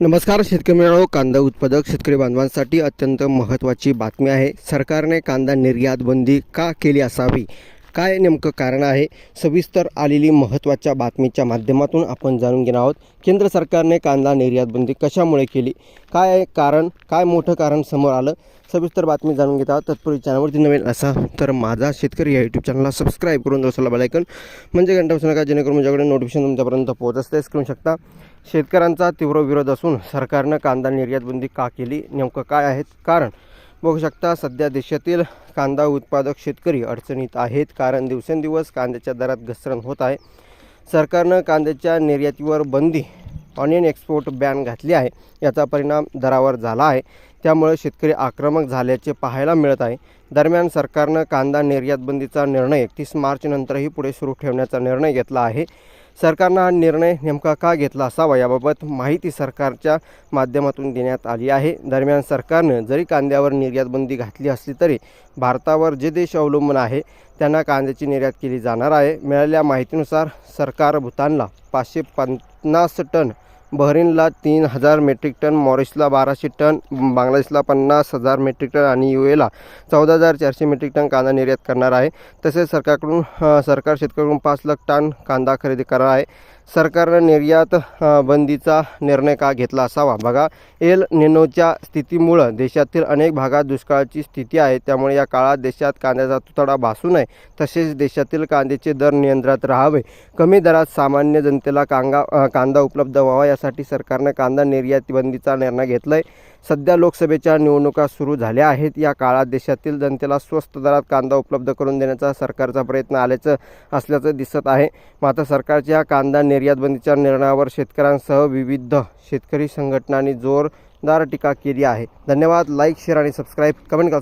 नमस्कार शेतकरी मित्रांनो. कांदा उत्पादक शेतकरी बांधवांसाठी अत्यंत महत्त्वाची बातमी आहे. सरकारने कांदा निर्यात बंदी का केली असावी? काय नेमकं कारण आहे? सविस्तर आलेली महत्त्वाच्या बातमीच्या माध्यमातून आपण जाणून घेणार आहोत. केंद्र सरकारने कांदा निर्यात बंदी कशामुळे केली? काय कारण काय मोठं कारण समोर आलं? सविस्तर बातमी जाणून घेत आहोत. तत्पूर्वी चॅनलवरती नवीन असा तर माझा शेतकरी या यूट्यूब चॅनलला सबस्क्राईब करून दसला बेलायकन म्हणजे घंटा बसू नका जेणेकरून माझ्याकडे नोटिफिकेशन तुमच्यापर्यंत पोहोच तेच करू शकता शेतकऱ्यांचा तीव्र विरोध असून सरकारनं कांदा निर्यात बंदी का केली? नेमकं काय आहेत कारण? बघू शकता सध्या देशातील कांदा उत्पादक शेतकरी अडचणीत आहेत. कारण दिवसेंदिवस कांद्याच्या दरात घसरण होत आहे. सरकारनं कांद्याच्या निर्यातीवर बंदी ऑनियन एक्सपोर्ट बॅन घातली आहे. याचा परिणाम दरावर झाला आहे. त्यामुळे शेतकरी आक्रमक झाल्याचे पाहायला मिळत आहे. दरम्यान सरकारनं कांदा निर्यात बंदीचा निर्णय एकतीस मार्चनंतरही पुढे सुरू ठेवण्याचा निर्णय घेतला आहे. सरकारनं हा निर्णय नेमका का घेतला असावा याबाबत माहिती सरकारच्या माध्यमातून देण्यात आली आहे. दरम्यान सरकारनं जरी कांद्यावर निर्यात बंदी घातली असली तरी भारतावर जे देश अवलंबून आहे त्यांना कांद्याची निर्यात केली जाणार आहे. मिळालेल्या माहितीनुसार सरकार भूतानला पाचशे पन्नास टन बहरीनला तीन हजार मेट्रिक टन मॉरिसला बाराशे टन बांगलादेशला पन्नास हजार मेट्रिक टन आणि यू एला चौदा हजार चारशे मेट्रिक टन कांदा निर्यात करणार आहे. तसेच सरकारकडून सरकार शेतकऱ्याकडून पाच लाख टन कांदा खरेदी करणार आहे. सरकारनं निर्यात बंदीचा निर्णय का घेतला असावा? बघा एल निनोच्या स्थितीमुळं देशातील अनेक भागात दुष्काळाची स्थिती आहे. त्यामुळे या काळात देशात कांद्याचा तुतडा भासू नये. तसेच देशातील कांद्याचे दर नियंत्रणात राहावे. कमी दरात सामान्य जनतेला कांगा कांदा उपलब्ध व्हावा यासाठी सरकारनं कांदा निर्यात बंदीचा निर्णय घेतला आहे सध्या लोकसभेच्या निवडणुका सुरू झाल्या आहेत. या काळात देशातील जनतेला स्वस्त दरात कांदा उपलब्ध करून देण्याचा सरकारचा प्रयत्न आल्याचं असल्याचं दिसत आहे. मात्र सरकारच्या कांदा निर्यातबंदीच्या निर्णयावर शेतकऱ्यांसह विविध शेतकरी संघटनांनी जोरदार टीका केली आहे. धन्यवाद. लाईक शेअर आणि सबस्क्राईब कमेंट करा.